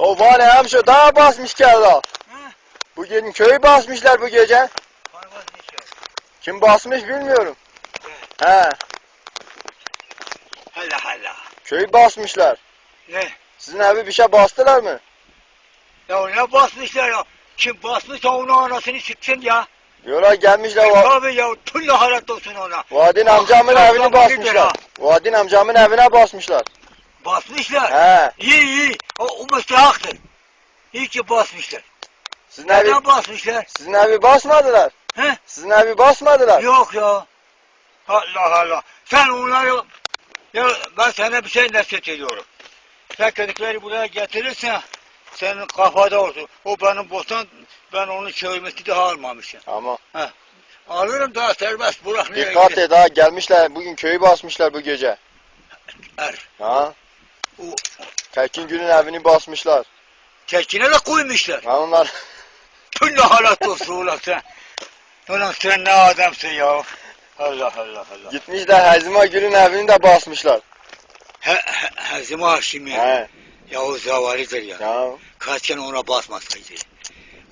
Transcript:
Ya var ya hemşo daha basmış geldi. Ha? Bugün köyü basmışlar bu gece. Kim basmış bilmiyorum. He, Hala hala. köyü basmışlar. Ne? Sizin evi bir şey bastılar mı? Ya ne basmışlar ya? Kim basmışsa onun anasını çıksın ya. Diyorlar gelmişler va Tabii ya tülle halat olsun ona. Vadin amcamın Bak, evini basmışlar. Vadin amcamın evine basmışlar. Basmışlar. He, İyi iyi. O, o müstehaktır. İyi ki basmışlar. sizin Neden basmışlar? sizin evi basmadılar. He? Sizin evi basmadılar. Yok ya. Allah Allah. Sen onları... Ya ben sana bir şey nasihat ediyorum. Sen kedikleri buraya getirirsen senin kafada olsun. O benim bostan ben onu çevirmesi daha almamışım. Ama Alırım daha serbest bırak. dikkat et ha gelmişler bugün köyü basmışlar bu gece. Er. Ha? O Tekin Gül'ün evini basmışlar. tekine de koymuşlar. Ha onlar Tülle halat olsun ulan sen. Ulan sen ne adamsın ya. Allah Allah Allah. gitmişler Hazima Gül'ün evini de basmışlar. He, he, Hazım Haşim ya. He. Ya o zavalidir ya. Ya Kaç kere ona basmasaydı.